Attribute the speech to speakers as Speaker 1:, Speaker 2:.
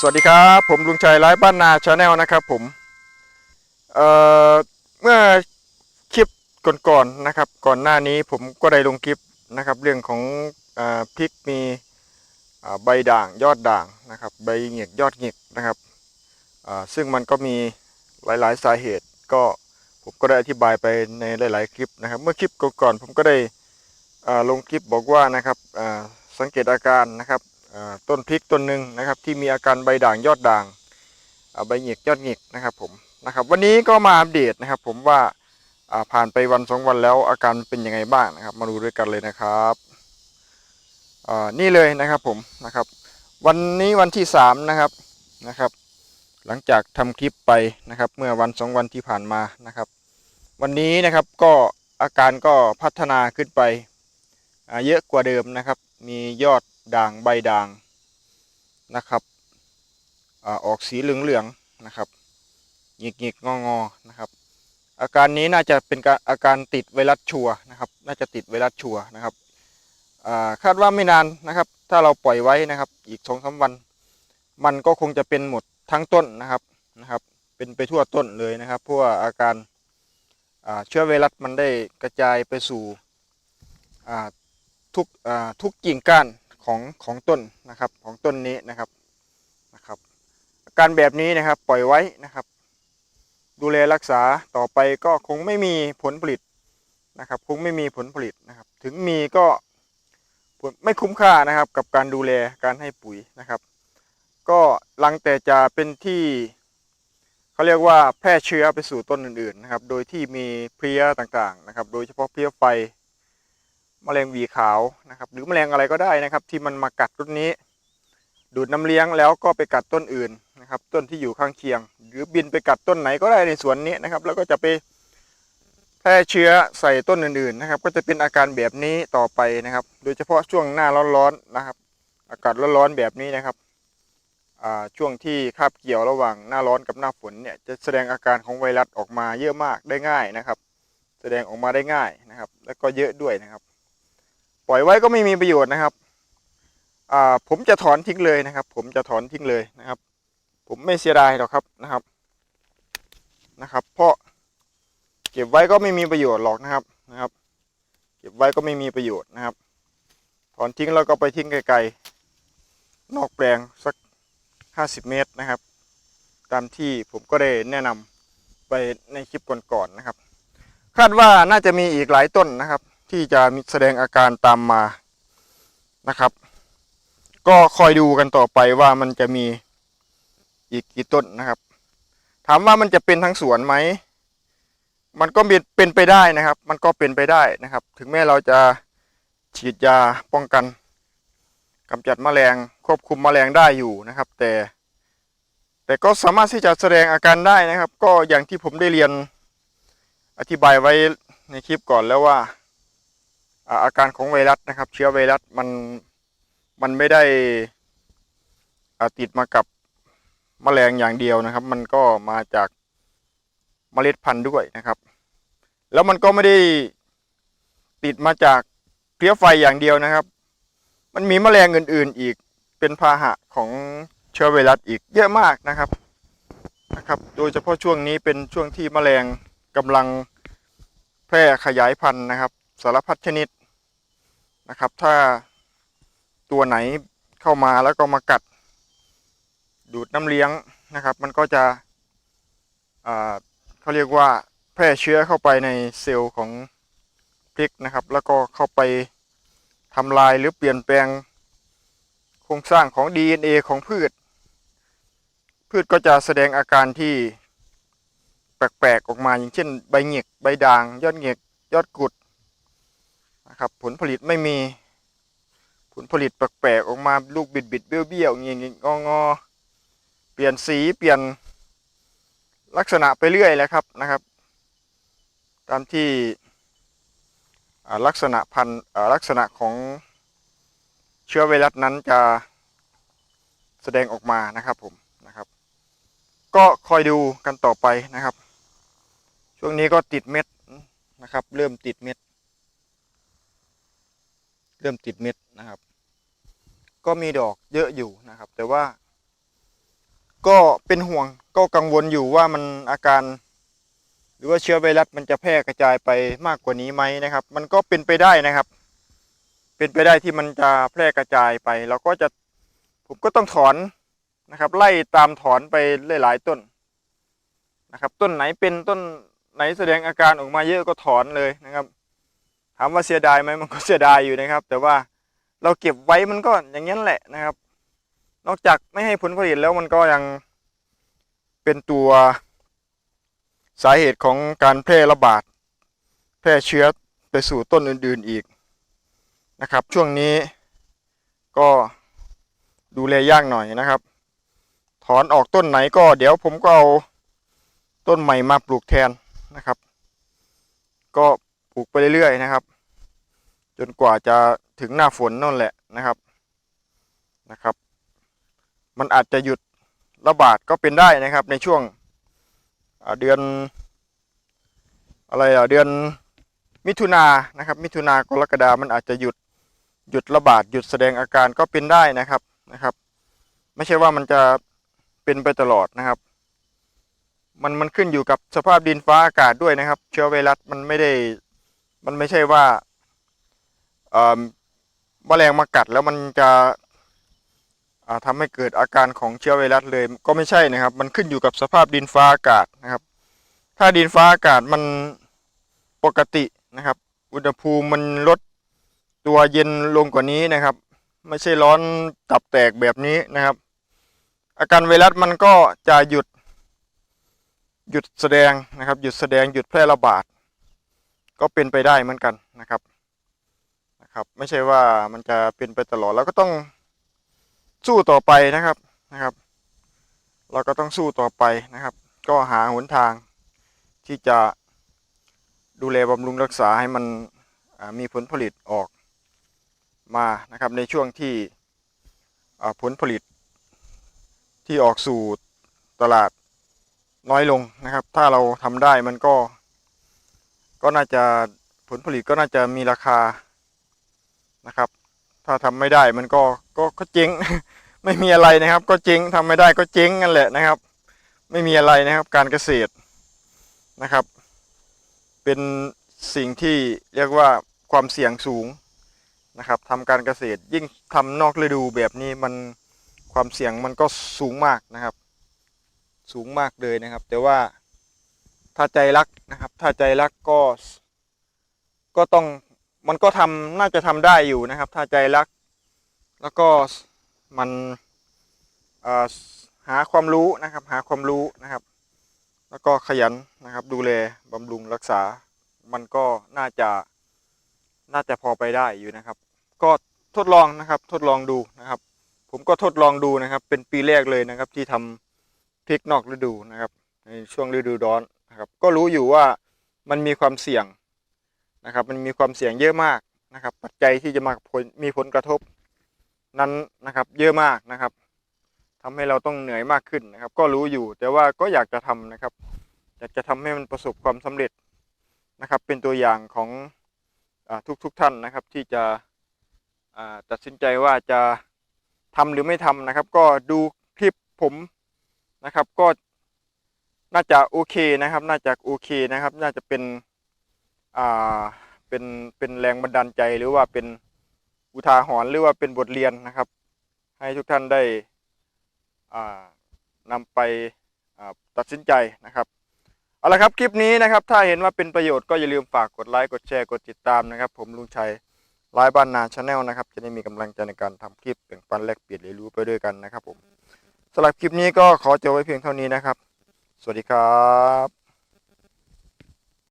Speaker 1: สวัสดีครับ ผมลุงชัยไลฟ์บ้านนาชาแนลนะครับผมเอ่อเมื่อคลิปก่อนๆนะครับ ก่อนหน้านี้ผมก็ได้ลงคลิปนะครับ เรื่องของอพริกมีใบด่างยอดด่างนะครับ ใบเหงียกยอดเหงียกนะครับซึ่งมันก็มีหลายๆสาเหตุ ก็ผมก็ได้อธิบายไปในหลาย ๆ คลิปนะครับ เมื่อคลิปก่อนๆผมก็ได้ลงคลิปบอกว่านะครับสังเกตอาการนะครับ ต้นพริกต้นหนึ่งนะครับ ที่มีอาการใบด่างยอดด่างใบหงิกยอดหงิกนะครับผมนะครับ วันนี้ก็มาอัปเดตนะครับ ผมว่าผ่านไปวันสองวันแล้วอาการเป็นยังไงบ้างนะครับ มาดูด้วยกันเลยนะครับนี่เลยนะครับผมนะครับ วันนี้วันที่สามนะครับนะครับ หลังจากทำคลิปไปนะครับ เมื่อวันสองวันที่ผ่านมานะครับ วันนี้นะครับก็อาการก็พัฒนาขึ้นไปเยอะกว่าเดิมนะครับ มียอด ด่างใบด่างนะครับอออกสีเหลืองๆนะครับหงิกหงิกงองอๆนะครับ อาการนี้น่าจะเป็นการอาการติดไวรัสชัวนะครับ น่าจะติดไวรัสชัวนะครับคาดว่าไม่นานนะครับ ถ้าเราปล่อยไว้นะครับอีกสองสาวัน มันก็คงจะเป็นหมดทั้งต้นนะครับนะครับ เป็นไปทั่วต้นเลยนะครับเพราะว่าอาการาเชื้อไวรัสมันได้กระจายไปสู่ทุกทุกกิ่งก้าน ของของต้นนะครับของต้นนี้นะครับนะครับอาการแบบนี้นะครับปล่อยไว้นะครับ ดูแลรักษาต่อไปก็คงไม่มีผลผลิตนะครับ คงไม่มีผลผลิตนะครับ ถึงมีก็ไม่คุ้มค่านะครับ กับการดูแลการให้ปุ๋ยนะครับ ก็หลังแต่จะเป็นที่เขาเรียกว่าแพร่เชื้อไปสู่ต้นอื่นๆนะครับ โดยที่มีเพลี้ยต่างๆนะครับ โดยเฉพาะเพลี้ยไฟ แมลงหวีขาวนะครับ หรือแมลงอะไรก็ได้นะครับ ที่มันมากัดต้นนี้ ดูดน้ำเลี้ยงแล้วก็ไปกัดต้นอื่นนะครับ ต้นที่อยู่ข้างเคียง หรือบินไปกัดต้นไหนก็ได้ในสวนนี้นะครับ แล้วก็จะไปแพร่เชื้อใส่ต้นอื่นๆนะครับ ก็จะเป็นอาการแบบนี้ต่อไปนะครับ โดยเฉพาะช่วงหน้าร้อนๆนะครับ อากาศร้อนๆแบบนี้นะครับช่วงที่คาบเกี่ยวระหว่างหน้าร้อนกับหน้าฝนเนี่ยจะแสดงอาการของไวรัสออกมาเยอะมากได้ง่ายนะครับ แสดงออกมาได้ง่ายนะครับ แล้วก็เยอะด้วยนะครับ ปล่อยไว้ก็ไม่มีประโยชน์นะครับอ่าผมจะถอนทิ้งเลยนะครับ ผมจะถอนทิ้งเลยนะครับ ผมไม่เสียดายหรอกครับนะครับนะครับ เพราะเก็บไว้ก็ไม่มีประโยชน์หรอกนะครับนะครับ เก็บไว้ก็ไม่มีประโยชน์นะครับ ถอนทิ้งแล้วก็ไปทิ้งไกลๆนอกแปลงสักห้าสิบเมตรนะครับ ตามที่ผมก็ได้แนะนำไปในคลิปก่อนๆนะครับ คาดว่าน่าจะมีอีกหลายต้นนะครับ ที่จะแสดงอาการตามมานะครับ ก็คอยดูกันต่อไปว่ามันจะมีอีกกี่ต้นนะครับ ถามว่ามันจะเป็นทั้งสวนไหมมันก็เป็นไปได้นะครับ มันก็เป็นไปได้นะครับ ถึงแม้เราจะฉีดยาป้องกันกำจัดแมลงควบคุมแมลงได้อยู่นะครับ แต่ แต่ก็สามารถที่จะแสดงอาการได้นะครับ ก็อย่างที่ผมได้เรียนอธิบายไว้ในคลิปก่อนแล้วว่า อาการของไวรัสนะครับ เชื้อไวรัสมันมันไม่ได้อ่าติดมากับแมลงอย่างเดียวนะครับ มันก็มาจากเมล็ดพันธุ์ด้วยนะครับ แล้วมันก็ไม่ได้ติดมาจากเพลี้ยไฟอย่างเดียวนะครับ มันมีแมลงอื่น ๆ อีกเป็นพาหะของเชื้อไวรัสอีกเยอะมากนะครับนะครับ โดยเฉพาะช่วงนี้เป็นช่วงที่แมลงกำลังแพร่ขยายพันธุ์นะครับ สารพัดชนิด นะครับ ถ้าตัวไหนเข้ามาแล้วก็มากัด ดูดน้ำเลี้ยงนะครับ มันก็จะเขาเรียกว่าแพร่เชื้อเข้าไปในเซลล์ของพริกนะครับ แล้วก็เข้าไปทำลายหรือเปลี่ยนแปลงโครงสร้างของ DNA ของพืช พืชก็จะแสดงอาการที่แปลกๆออกมาอย่างเช่น ใบเหงกใบด่าง ยอดเหงกยอดกุด นะครับ ผลผลิตไม่มี ผลผลิตแปลกๆออกมาลูกบิดบิดๆเบี้ยวเบี้ยวเงี้ยงองอๆเปลี่ยนสีเปลี่ยนลักษณะไปเรื่อยแล้วครับนะครับ ตามที่ลักษณะพันธุ์ลักษณะของเชื้อไวรัสนั้นจะแสดงออกมานะครับผมนะครับ ก็คอยดูกันต่อไปนะครับ ช่วงนี้ก็ติดเม็ดนะครับ เริ่มติดเม็ด เริ่มติดเม็ดนะครับ ก็มีดอกเยอะอยู่นะครับ แต่ว่า ก็เป็นห่วงก็กังวลอยู่ว่ามันอาการ หรือว่าเชื้อไวรัสมันจะแพร่กระจายไปมากกว่านี้ไหมนะครับ มันก็เป็นไปได้นะครับ เป็นไปได้ที่มันจะแพร่กระจายไปเราก็จะผมก็ต้องถอนนะครับ ไล่ตามถอนไปหลายๆต้นนะครับ ต้นไหนเป็นต้นไหนแสดงอาการออกมาเยอะก็ถอนเลยนะครับ ถามว่าเสียดายไหมมันก็เสียดายอยู่นะครับ แต่ว่าเราเก็บไว้มันก็อย่างนี้นแหละนะครับ นอกจากไม่ให้ผลผลิตแล้วมันก็ยังเป็นตัวสาเหตุของการแพร่ระบาด แพร่เชื้อไปสู่ต้นอื่นๆอีกนะครับ ช่วงนี้ก็ดูแลยากหน่อยนะครับ ถอนออกต้นไหนก็เดี๋ยวผมก็เอาต้นใหม่มาปลูกแทนนะครับ ลูกไปเรื่อยๆนะครับ จนกว่าจะถึงหน้าฝนนั่นแหละนะครับนะครับ มันอาจจะหยุดระบาดก็เป็นได้นะครับ ในช่วงเดือน อะไรอะเดือนมิถุนานะครับ มิถุนากรกฎามันอาจจะหยุดหยุดระบาดหยุดแสดงอาการก็เป็นได้นะครับนะครับ ไม่ใช่ว่ามันจะเป็นไปตลอดนะครับ มันมันขึ้นอยู่กับสภาพดินฟ้าอากาศด้วยนะครับ เชื้อไวรัสมันไม่ได้ มันไม่ใช่ว่าเอ่อแมลงมากัดแล้วมันจะอ่าทำให้เกิดอาการของเชื้อไวรัสเลยก็ไม่ใช่นะครับ มันขึ้นอยู่กับสภาพดินฟ้าอากาศนะครับ ถ้าดินฟ้าอากาศมันปกตินะครับ อุณหภูมิมันลดตัวเย็นลงกว่านี้นะครับ ไม่ใช่ร้อนตับแตกแบบนี้นะครับ อาการไวรัสมันก็จะหยุดหยุดแสดงนะครับ หยุดแสดงหยุดแพร่ระบาด ก็เป็นไปได้เหมือนกันนะครับนะครับ ไม่ใช่ว่ามันจะเป็นไปตลอดเราก็ต้องสู้ต่อไปนะครับนะครับ เราก็ต้องสู้ต่อไปนะครับ ก็หาหนทางที่จะดูแลบำรุงรักษาให้มันมีผลผลิตออกมานะครับในช่วงที่ผลผลิตที่ออกสู่ตลาดน้อยลงนะครับ ถ้าเราทำได้มันก็ ก็น่าจะผลผลิตก็น่าจะมีราคานะครับ ถ้าทำไม่ได้มันก็ก็ก็เจ๊งไม่มีอะไรนะครับ ก็เจ๊งทำไม่ได้ก็เจ๊งกันแหละนะครับ ไม่มีอะไรนะครับ การเกษตรนะครับ เป็นสิ่งที่เรียกว่าความเสี่ยงสูงนะครับทำการเกษตรยิ่งทำนอกฤดูแบบนี้มันความเสี่ยงมันก็สูงมากนะครับ สูงมากเลยนะครับ แต่ว่า ถ้าใจรักนะครับ ถ้าใจรักก็ ก็ต้องมันก็ทำน่าจะทำได้อยู่นะครับ ถ้าใจรัก แล้วก็มันหาความรู้นะครับ หาความรู้นะครับ แล้วก็ขยันนะครับ ดูแลบำรุงรักษา มันก็น่าจะน่าจะพอไปได้อยู่นะครับ ก็ทดลองนะครับ ทดลองดูนะครับ ผมก็ทดลองดูนะครับ เป็นปีแรกเลยนะครับ ที่ทำพริกนอกฤดูนะครับ ในช่วงฤดูร้อน นะครับก็รู้อยู่ว่ามันมีความเสี่ยงนะครับ มันมีความเสี่ยงเยอะมากนะครับ ปัจจัยที่จะมาผลมีผลกระทบนั้นนะครับ เยอะมากนะครับทำให้เราต้องเหนื่อยมากขึ้นนะครับ ก็รู้อยู่แต่ว่าก็อยากจะทำนะครับ อยากจะทำให้มันประสบความสำเร็จนะครับ เป็นตัวอย่างของทุกทุกๆท่านนะครับ ที่จะตัดสินใจว่าจะทำหรือไม่ทำนะครับ ก็ดูคลิปผมนะครับ ก็ น่าจะโอเคนะครับ น่าจะโอเคนะครับ น่าจะเป็นอ่าเป็นเป็นแรงบันดาลใจหรือว่าเป็นอุทาหรณ์หรือว่าเป็นบทเรียนนะครับ ให้ทุกท่านได้อ่านำไปตัดสินใจนะครับเอาละครับคลิปนี้นะครับ ถ้าเห็นว่าเป็นประโยชน์ก็อย่าลืมฝากกดไลค์กดแชร์กดติดตามนะครับ ผมลุงชัยไลฟ์บ้านนาชาแนลนะครับ จะได้มีกำลังใจในการทำคลิปแบ่งปันแลกเปลี่ยนเรียนรู้ไปด้วยกันนะครับผมสำหรับคลิปนี้ก็ขอจบไว้เพียงเท่านี้นะครับ สวัสดีครับ